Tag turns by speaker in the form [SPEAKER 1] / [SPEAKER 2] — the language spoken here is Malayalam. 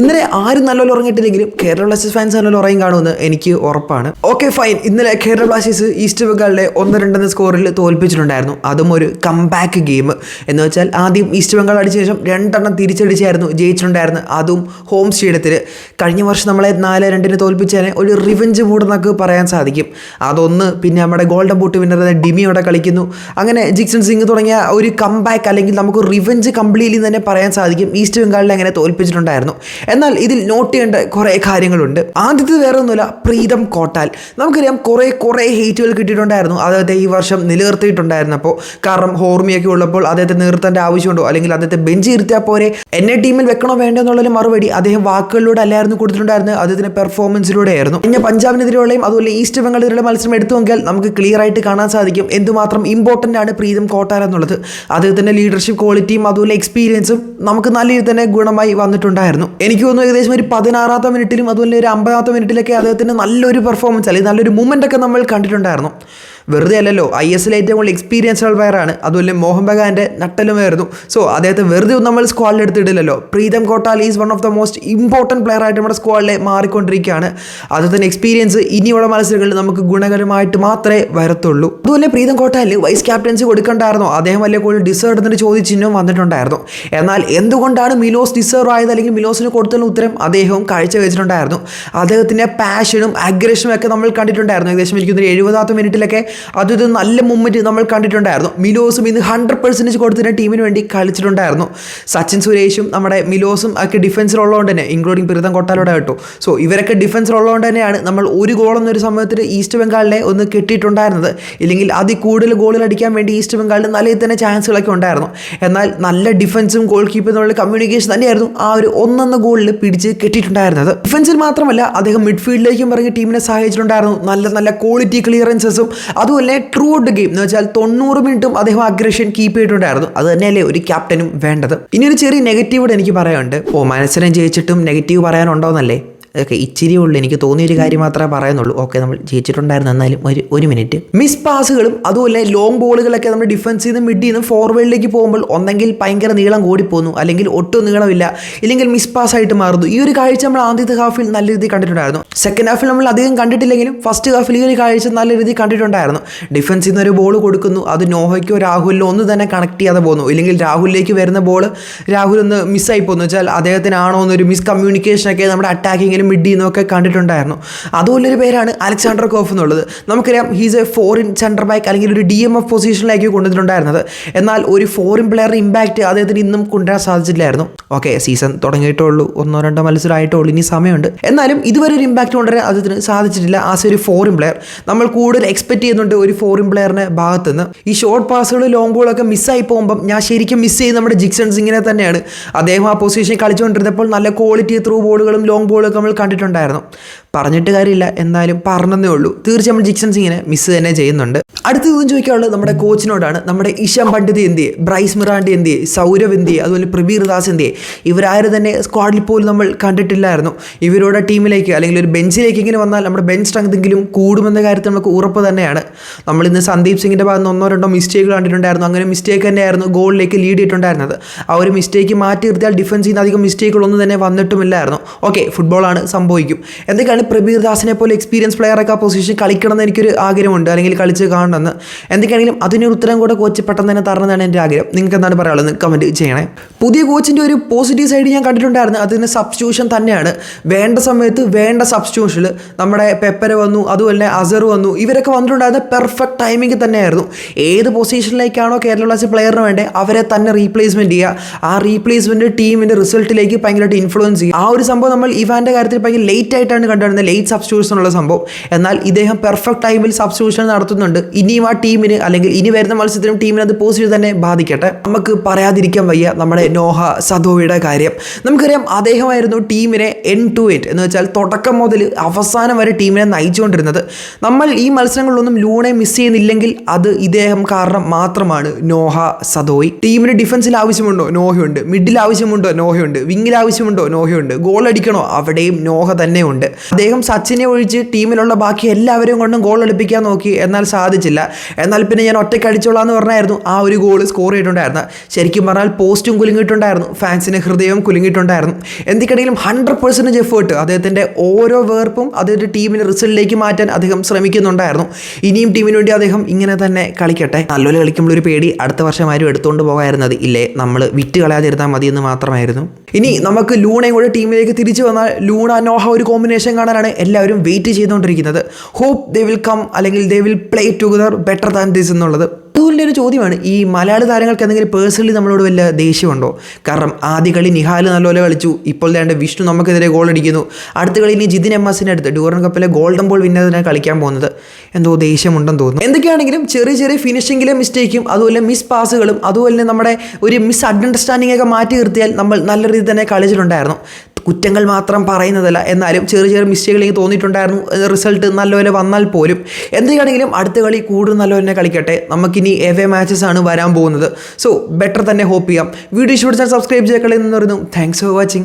[SPEAKER 1] ഇന്നലെ ആരും നല്ലപോലെ ഉറങ്ങിയിട്ടില്ലെങ്കിലും കേരള ബ്ലാസ്റ്റേഴ്സ് ഫാൻസ് നല്ലപോലെ ഉറങ്ങി കാണുമെന്ന് എനിക്ക് ഉറപ്പാണ്. ഓക്കെ ഫൈൻ ഇന്നലെ കേരള ബ്ലാസ്റ്റേഴ്സ് ഈസ്റ്റ് ബംഗാളിലെ ഒന്ന് രണ്ടെന്ന സ്കോറിൽ തോൽപ്പിച്ചിട്ടുണ്ടായിരുന്നു. അതും ഒരു കംബാക്ക് ഗെയിം എന്ന് വെച്ചാൽ ആദ്യം ഈസ്റ്റ് ബംഗാൾ അടിച്ച ശേഷം രണ്ടെണ്ണം തിരിച്ചടിച്ചായിരുന്നു ജയിച്ചിട്ടുണ്ടായിരുന്നു അതും ഹോം സ്റ്റേഡിയത്തിൽ കഴിഞ്ഞ വർഷം നമ്മളെ നാല് രണ്ടിന് തോൽപ്പിച്ചതിനെ ഒരു റിവഞ്ച് മൂഡ് എന്നൊക്കെ പറയാൻ സാധിക്കും. അതൊന്ന് പിന്നെ നമ്മുടെ ഗോൾഡൻ ബൂട്ട് വിന്നർ ഡിമി അവിടെ കളിക്കുന്നു. അങ്ങനെ ജിക്സൺ സിംഗ് തുടങ്ങിയ ഒരു കംബാക്ക് അല്ലെങ്കിൽ നമുക്ക് റിവഞ്ച് കംപ്ലീറ്റ്ലി തന്നെ പറയാൻ സാധിക്കും. ഈസ്റ്റ് ബംഗാളിൽ അങ്ങനെ തോൽപ്പിച്ചിട്ടുണ്ടായിരുന്നു. എന്നാൽ ഇതിൽ നോട്ട് ചെയ്യേണ്ട കുറേ കാര്യങ്ങളുണ്ട്. ആദ്യത്തെ വേറെ ഒന്നുമില്ല പ്രീതം കോട്ടാൽ. നമുക്കറിയാം കുറേ കുറേ ഹേറ്റുകൾ കിട്ടിയിട്ടുണ്ടായിരുന്നു. അദ്ദേഹത്തെ ഈ വർഷം നിലനിർത്തിയിട്ടുണ്ടായിരുന്നപ്പോൾ കാരണം ഹോർമിയൊക്കെ ഉള്ളപ്പോൾ അദ്ദേഹത്തെ നിർത്തേണ്ട ആവശ്യമുണ്ടോ? അല്ലെങ്കിൽ അദ്ദേഹത്തെ ബെഞ്ച് ഇരുത്തിയാൽ പോരെ? എന്നെ ടീമിൽ വെക്കണോ വേണ്ടോ എന്നുള്ളൊരു മറുപടി അദ്ദേഹം വാക്കുകളിലൂടെ അല്ലായിരുന്നു കൊടുത്തിട്ടുണ്ടായിരുന്നത്. അദ്ദേഹത്തിന്റെ പെർഫോമൻസിലൂടെ ആയിരുന്നു പിന്നെ പഞ്ചാബിനെതിരെയുള്ളയും അതുപോലെ ഈസ്റ്റ് ബംഗാളിനെതിരെ മത്സരം എടുത്തു നോക്കിയാൽ നമുക്ക് ക്ലിയർ ആയിട്ട് കാണാൻ സാധിക്കും. എന്തുമാത്രം ഇമ്പോർട്ടന്റ് ആണ് പ്രീതം കോട്ടാർ എന്നുള്ളത്. അദ്ദേഹത്തിന്റെ ലീഡർഷിപ്പ് ക്വാളിറ്റിയും അതുപോലെ എക്സ്പീരിയൻസും നമുക്ക് നല്ല രീതിയിൽ തന്നെ ഗുണമായി വന്നിട്ടുണ്ടായിരുന്നു. എനിക്ക് തോന്നുന്നു ഏകദേശം ഒരു പതിനാറാമത്തെ മിനിറ്റിലും അതുപോലെ ഒരു അമ്പതാമത്തെ മിനിറ്റിലൊക്കെ അദ്ദേഹത്തിന്റെ നല്ലൊരു പെർഫോമൻസ് അല്ലെങ്കിൽ നല്ലൊരു മൂവ്മെന്റ് ഒക്കെ നമ്മൾ കണ്ടിട്ടുണ്ടായിരുന്നു. വെറുതെ അല്ലല്ലോ ഐ എസ് എൽ ഏറ്റവും കൂടുതൽ എക്സ്പീരിയൻസ് പ്ലെയറാണ് അതുപോലെ മോഹൻ ബഗാന്റെ നട്ടലുമായിരുന്നു സോ അദ്ദേഹത്തെ വെറുതെ ഒന്നും നമ്മൾ സ്ക്വാഡിൽ എടുത്തിട്ടില്ലല്ലോ. Pritam Kotal is one of the most important player ആയിട്ട് നമ്മുടെ സ്ക്വാഡിലെ മാറിക്കൊണ്ടിരിക്കുകയാണ്. അദ്ദേഹത്തിന്റെ എക്സ്പീരിയൻസ് ഇനിയുള്ള മത്സരങ്ങളിൽ നമുക്ക് ഗുണകരമായിട്ട് മാത്രമേ വരത്തുള്ളൂ. അതുപോലെ പ്രീതം കോട്ടാലിന് വൈസ് ക്യാപ്റ്റൻസി കൊടുക്കണ്ടായിരുന്നോ? അദ്ദേഹം വലിയ കൂടുതൽ ഡിസേർവ് എന്നൊരു ചോദ്യചിഹ്നവും വന്നിട്ടുണ്ടായിരുന്നു. എന്നാൽ എന്തുകൊണ്ടാണ് മിലോസ് ഡിസേർവ് ആയത്? അല്ലെങ്കിൽ മിലോസിന് കൊടുത്തുള്ള ഉത്തരം അദ്ദേഹവും കാഴ്ചവെച്ചിട്ടുണ്ടായിരുന്നു അദ്ദേഹത്തിന്റെ പാഷനും അഗ്രഷനും ഒക്കെ നമ്മൾ കണ്ടിട്ടുണ്ടായിരുന്നു. ഏകദേശം എനിക്കൊന്നൊരു എഴുപതാമത്തെ മിനിറ്റിലൊക്കെ അതൊരു നല്ല മൂമെന്റ് നമ്മൾ കണ്ടിട്ടുണ്ടായിരുന്നു. മിലോസും ഇന്ന് ഹൺഡ്രഡ് പെർസെന്റേജ് കൊടുത്തിട്ട് ടീമിന് വേണ്ടി കളിച്ചിട്ടുണ്ടായിരുന്നു. സച്ചിൻ സുരേഷും നമ്മുടെ മിലോസും ഒക്കെ ഡിഫൻസിലുള്ളതുകൊണ്ട് തന്നെ ഇൻക്ലൂഡിങ് പ്രീതം കൊട്ടാലോടെ കേട്ടോ സോ ഇവരൊക്കെ ഡിഫൻസിലുള്ളതുകൊണ്ട് തന്നെയാണ് നമ്മൾ ഒരു ഗോൾ എന്നൊരു സമയത്തിൽ ഈസ്റ്റ് ബംഗാളിനെ ഒന്ന് കെട്ടിയിട്ടുണ്ടായിരുന്നത്. ഇല്ലെങ്കിൽ അതിൽ കൂടുതൽ ഗോളുകൾ അടിക്കാൻ വേണ്ടി ഈസ്റ്റ് ബംഗാളിന് നല്ല തന്നെ ചാൻസുകളൊക്കെ ഉണ്ടായിരുന്നു. എന്നാൽ നല്ല ഡിഫൻസും ഗോൾ എന്നുള്ള കമ്മ്യൂണിക്കേഷൻ തന്നെയായിരുന്നു ആ ഒരു ഒന്നൊന്ന് ഗോളിൽ പിടിച്ച് കെട്ടിയിട്ടുണ്ടായിരുന്നത്. ഡിഫൻസിൽ മാത്രമല്ല അദ്ദേഹം മിഡ്ഫീൽഡിലേക്കും പറഞ്ഞ് ടീമിനെ സഹായിച്ചിട്ടുണ്ടായിരുന്നു. നല്ല നല്ല ക്വാളിറ്റി ക്ലിയറൻസസും അതുപോലെ ട്രൂ ഔട്ട് ഗെയിം എന്ന് വെച്ചാൽ തൊണ്ണൂറ് മിനിറ്റും അദ്ദേഹം അഗ്രഷൻ കീപ്പ് ചെയ്തിട്ടുണ്ടായിരുന്നു. അത് തന്നെയല്ലേ ഒരു ക്യാപ്റ്റനും വേണ്ടത്. ഇനി ഒരു ചെറിയ നെഗറ്റീവ് എനിക്ക് പറയാനുണ്ട്. ഓ മനസ്സിനെ ജയിച്ചിട്ടും നെഗറ്റീവ് പറയാനുണ്ടോന്നല്ലേ? ഓക്കെ ഇച്ചിരി ഉള്ളൂ. എനിക്ക് തോന്നിയൊരു കാര്യം മാത്രമേ പറയുന്നുള്ളൂ. ഓക്കെ നമ്മൾ ജയിച്ചിട്ടുണ്ടായിരുന്നു. എന്നാലും ഒരു ഒരു മിനിറ്റ്. മിസ് പാസുകളും അതുപോലെ ലോങ് ബോളുകളൊക്കെ നമ്മൾ ഡിഫൻസിൽ നിന്ന് മിഡ് നിന്ന് ഫോർവേഡിലേക്ക് പോകുമ്പോൾ ഒന്നെങ്കിൽ ഭയങ്കര നീളം കൂടിപ്പോന്നു. അല്ലെങ്കിൽ ഒട്ടും നീളമില്ല. ഇല്ലെങ്കിൽ മിസ് പാസ് ആയിട്ട് മാറുന്നു. ഈ ഒരു കാഴ്ച നമ്മൾ ആദ്യത്തെ ഹാഫിൽ നല്ല രീതിയിൽ കണ്ടിട്ടുണ്ടായിരുന്നു. സെക്കൻഡ് ഹാഫിൽ നമ്മൾ അധികം കണ്ടിട്ടില്ലെങ്കിലും ഫസ്റ്റ് ഹാഫിൽ ഈ ഒരു കാഴ്ച നല്ല രീതിയിൽ കണ്ടിട്ടുണ്ടായിരുന്നു. ഡിഫൻസിൽ നിന്ന് ഒരു ബോൾ കൊടുക്കുന്നു. അത് നോഹയ്ക്കോ രാഹുലിനോ ഒന്ന് തന്നെ കണക്ട് ചെയ്യാതെ പോകുന്നു ഇല്ലെങ്കിൽ രാഹുലിലേക്ക് വരുന്ന ബോൾ രാഹുൽ ഒന്ന് മിസ്സായി പോകുന്നു വെച്ചാൽ അദ്ദേഹത്തിനാണോ എന്നൊരു മിസ് കമ്മ്യൂണിക്കേഷൻ ഒക്കെ നമ്മുടെ അറ്റാക്കിങ്ങിലും മിഡിൽ എന്നൊക്കെ കണ്ടിട്ടുണ്ടായിരുന്നു. അതുപോലൊരു പേരാണ് അലക്സാണ്ടർ കോഫ് എന്നുള്ളത്. നമുക്കറിയാം he's a foreign centre back അല്ലെങ്കിൽ ഒരു ഡി എം എഫ് പൊസിഷനിലേക്ക് കൊണ്ടുവന്നിട്ടുണ്ടായിരുന്നത്. എന്നാൽ ഒരു ഫോറിൻ പ്ലെയറുടെ ഇമ്പാക്റ്റ് അദ്ദേഹത്തിന് ഇന്നും കൊണ്ടുവരാൻ സാധിച്ചില്ലായിരുന്നു. ഓക്കെ സീസൺ തുടങ്ങിയിട്ടേ ഉള്ളൂ ഒന്നോ രണ്ടോ മത്സരമായിട്ടേ ഉള്ളൂ ഇനി സമയമുണ്ട്. എന്നാലും ഇതുവരെ ഒരു ഇമ്പാക്റ്റ് കൊണ്ടുവരാൻ അദ്ദേഹത്തിന് സാധിച്ചിട്ടില്ല ആസ് ഒരു ഫോറിൻ പ്ലെയർ നമ്മൾ കൂടുതൽ എക്സ്പെക്ട് ചെയ്യുന്നുണ്ട് ഒരു ഫോറിൻ പ്ലെയറിന്റെ ഭാഗത്ത് നിന്ന് ഈ ഷോർട്ട് പാസുകൾ ലോങ് ബോളൊക്കെ മിസ്സായി പോകുമ്പം ഞാൻ ശരിക്കും മിസ് ചെയ്യുന്ന നമ്മുടെ ജിക്സൺ സിംഗിനെ തന്നെയാണ്. അദ്ദേഹം ആ പൊസിഷനിൽ കളിച്ചുകൊണ്ടിരുന്നപ്പോൾ നല്ല ക്വാളിറ്റി ത്രൂ ബോളുകളും ലോങ് ബോളും നമ്മൾ കണ്ടിട്ടുണ്ടായിരുന്നു. പറഞ്ഞിട്ട് കാര്യമില്ല. എന്നാലും പറഞ്ഞതേ ഉള്ളൂ. തീർച്ചയായും നമ്മൾ ജിക്സൺ സിങ്ങിനെ മിസ് തന്നെ ചെയ്യുന്നുണ്ട്. അടുത്തതും ചോദിക്കാനുള്ളത് നമ്മുടെ കോച്ചിനോടാണ്. നമ്മുടെ ഇഷാം പണ്ഡിത് എന്തിയെ ബ്രൈസ് മിറാണ്ടി എന്തിയെ സൗരവ് എന്തിയെ അതുപോലെ പ്രബീർ ദാസ് എന്തിയെ ഇവരാരും തന്നെ സ്ക്വാഡിൽ പോലും നമ്മൾ കണ്ടിട്ടില്ലായിരുന്നു. ഇവരുടെ ടീമിലേക്ക് അല്ലെങ്കിൽ ഒരു ബെഞ്ചിലേക്ക് ഇങ്ങനെ വന്നാൽ നമ്മുടെ ബെഞ്ച് സ്ട്രെങ്ത് എങ്കിലും കൂടുമെന്ന കാര്യത്തിൽ നമുക്ക് ഉറപ്പ് തന്നെയാണ്. നമ്മൾ ഇന്ന് സന്ദീപ് സിംഗിന്റെ ഭാഗത്ത് നിന്ന് ഒന്നോ രണ്ടോ മിസ്റ്റേക്ക് കണ്ടിട്ടുണ്ടായിരുന്നു. അങ്ങനെ മിസ്റ്റേക്ക് തന്നെയായിരുന്നു ഗോളിലേക്ക് ലീഡ് ചെയ്തിട്ടുണ്ടായിരുന്നത്. ആ ഒരു മിസ്റ്റേക്ക് മാറ്റി നിർത്തിയാൽ ഡിഫൻസ് ചെയ്യുന്ന അധികം മിസ്റ്റേക്കുകളൊന്നും തന്നെ വന്നിട്ടുമില്ലായിരുന്നു. ഓക്കെ ഫുട്ബോളാണ് സംഭവിക്കും. എന്തൊക്കെയാണ് പ്രബീർ ദാസിനെ പോലെ എക്സ്പീരിയൻസ് പ്ലെയറൊക്കെ ആ പൊസിഷൻ കളിക്കണമെന്ന് എനിക്കൊരു ആഗ്രഹമുണ്ട്. അല്ലെങ്കിൽ കളിച്ച് കാണണമെന്ന്. എന്തൊക്കെയാണെങ്കിലും അതിനൊരു ഉത്തരം കൂടെ കോച്ച് പെട്ടെന്ന് തന്നെ തരണമെന്നാണ് എന്റെ ആഗ്രഹം. നിങ്ങൾക്ക് എന്താണ് പറയാനുള്ളത്? കമന്റ് ചെയ്യണേ. പുതിയ കോച്ചിന്റെ ഒരു പോസിറ്റീവ് സൈഡ് ഞാൻ കണ്ടിട്ടുണ്ടായിരുന്നു. അതിന് സബ്സ്റ്റിറ്റ്യൂഷൻ തന്നെയാണ്. വേണ്ട സമയത്ത് വേണ്ട സബ്സ്റ്റിറ്റ്യൂഷനിൽ നമ്മുടെ പെപ്പര വന്നു അതുപോലെ അസർ വന്നു. ഇവരൊക്കെ വന്നിട്ടുണ്ടായിരുന്ന പെർഫെക്റ്റ് ടൈമിംഗ് തന്നെയായിരുന്നു. ഏത് പൊസിഷനിലേക്കാണോ കേരള ബ്ലാസ്റ്റേഴ്സ് പ്ലെയറിന് വേണ്ടേ അവരെ തന്നെ റീപ്ലേസ്മെന്റ് ചെയ്യുക. ആ റീപ്ലേസ്മെന്റ് ടീമിന്റെ റിസൾട്ടിലേക്ക് ഭയങ്കരമായിട്ട് ഇൻഫ്ലുവൻസ് ചെയ്യും ആ ഒരു സംഭവം നമ്മൾ ഇവാന്റെ കാര്യത്തിൽ ഭയങ്കര ലേറ്റ് ആയിട്ടാണ് കണ്ടുവരുന്നത്. ലേറ്റ് സബ്സ്റ്റിറ്റ്യൂഷൻ ഉള്ള സംഭവം. എന്നാൽ ഇദ്ദേഹം പെർഫെക്റ്റ് ടൈമിൽ സബ്സ്റ്റിറ്റ്യൂഷൻ നടത്തുന്നുണ്ട്. ഇനിയും ആ ടീമിന് അല്ലെങ്കിൽ ഇനി വരുന്ന മത്സരത്തിനും ടീമിന് അത് പോസിറ്റീവ് തന്നെ ബാധിക്കട്ടെ. നമുക്ക് പറയാതിരിക്കാൻ വയ്യ. നമ്മുടെ നോഹ സദോയുടെ കാര്യം. നമുക്കറിയാം അദ്ദേഹമായിരുന്നു ടീമിനെ എൻ ടു എറ്റ് എന്ന് വെച്ചാൽ തുടക്കം മുതൽ അവസാനം വരെ ടീമിനെ നയിച്ചുകൊണ്ടിരുന്നത്. നമ്മൾ ഈ മത്സരങ്ങളിലൊന്നും ലൂണെ മിസ് ചെയ്യുന്നില്ലെങ്കിൽ അത് ഇദ്ദേഹം കാരണം മാത്രമാണ് നോഹ സദോയ് ടീമിന് ഡിഫൻസിൽ ആവശ്യമുണ്ടോ? നോഹയുണ്ട്. മിഡിൽ ആവശ്യമുണ്ടോ? നോഹയുണ്ട്. വിങ്ങിൽ ആവശ്യമുണ്ടോ? നോഹയുണ്ട്. ഗോൾ അടിക്കണോ? അവിടെയും നോഹ തന്നെയുണ്ട്. അദ്ദേഹം സച്ചിനെ ഒഴിച്ച് ടീമിലുള്ള ബാക്കി എല്ലാവരെയും കൊണ്ടും ഗോൾ എടുപ്പിക്കാൻ നോക്കി. എന്നാൽ സാധിച്ചില്ല. എന്നാൽ പിന്നെ ഞാൻ ഒറ്റയ്ക്ക് അടിച്ചോളാം എന്ന് പറഞ്ഞായിരുന്നു. ആ ഒരു ഗോൾ സ്കോർ ചെയ്തിട്ടുണ്ടായിരുന്നത്. ശരിക്കും പറഞ്ഞാൽ പോസ്റ്റും കുലുങ്ങിയിട്ടുണ്ടായിരുന്നു. ഫാൻസിന് ഹൃദയവും കുലുങ്ങിയിട്ടുണ്ടായിരുന്നു. എന്തിക്കടയിലും ഹൺഡ്രഡ് പെർസെന്റേജ് എഫേർട്ട് അദ്ദേഹത്തിന്റെ ഓരോ വേർപ്പും അദ്ദേഹത്തിന്റെ ടീമിനെ റിസൾട്ടിലേക്ക് മാറ്റാൻ അദ്ദേഹം ശ്രമിക്കുന്നുണ്ടായിരുന്നു. ഇനിയും ടീമിന് വേണ്ടി അദ്ദേഹം ഇങ്ങനെ തന്നെ കളിക്കട്ടെ. നല്ലപോലെ കളിക്കുമ്പോൾ ഒരു പേടി അടുത്ത വർഷം ആരും എടുത്തുകൊണ്ട് പോകായിരുന്നത് ഇല്ലേ? നമ്മൾ വിറ്റ് കളയാതിരുന്നാൽ മതി എന്ന് മാത്രമായിരുന്നു. ഇനി നമുക്ക് ലൂണയും കൂടെ ടീമിലേക്ക് തിരിച്ചു വന്നാൽ ലൂണ നോഹ ഒരു കോമ്പിനേഷൻ കാണാനാണ് എല്ലാവരും വെയിറ്റ് ചെയ്തുകൊണ്ടിരിക്കുന്നത്. ഹോപ്പ് ദേ വിൽ കം അല്ലെങ്കിൽ they will play together better than this എന്നുള്ളത്. അതുപോലെ ഒരു ചോദ്യമാണ് ഈ മലയാള താരങ്ങൾക്ക് എന്തെങ്കിലും പേഴ്സണലി നമ്മളോട് വല്ല ദേഷ്യമുണ്ടോ? കാരണം ആദ്യ കളി നിഹാൽ നല്ലപോലെ കളിച്ചു ഇപ്പോൾ വേണ്ട വിഷ്ണു നമുക്കെതിരെ ഗോൾ അടിക്കുന്നു. അടുത്ത കളി ഇനി ജിതിൻ എം എസിന്റെ അടുത്ത് ഡൂറൻ കപ്പിലെ ഗോൾഡൻ ബോൾ വിന്നറിനാണ് കളിക്കാൻ പോകുന്നത്. എന്തോ ദേഷ്യമുണ്ടെന്ന് തോന്നുന്നു. എന്തൊക്കെയാണെങ്കിലും ചെറിയ ചെറിയ ഫിനിഷിങ്ങിലെ മിസ്റ്റേക്കും അതുപോലെ മിസ് പാസുകളും അതുപോലെ നമ്മുടെ ഒരു മിസ് അണ്ടർസ്റ്റാൻഡിംഗ് ഒക്കെ മാറ്റി നിർത്തിയാൽ നമ്മൾ നല്ല രീതിയിൽ തന്നെ കളിച്ചിട്ടുണ്ടായിരുന്നു. കുറ്റങ്ങൾ മാത്രം പറയുന്നതല്ല. എന്നാലും ചെറിയ ചെറിയ മിസ്റ്റേക്കുകൾ എനിക്ക് തോന്നിയിട്ടുണ്ടായിരുന്നു റിസൾട്ട് നല്ലപോലെ വന്നാൽ പോലും എന്തൊക്കെയാണെങ്കിലും അടുത്ത കളി കൂടുതൽ നല്ലപോലെ തന്നെ കളിക്കട്ടെ. നമുക്കിനി എവേ മാച്ചസ് ആണ് വരാൻ പോകുന്നത്. സോ ബെറ്റർ തന്നെ ഹോപ്പ് ചെയ്യാം. വീഡിയോ ഇഷ്ടപ്പെടുത്താൻ സബ്സ്ക്രൈബ് ചെയ്യ കളി എന്ന് പറയുന്നു. Thanks for watching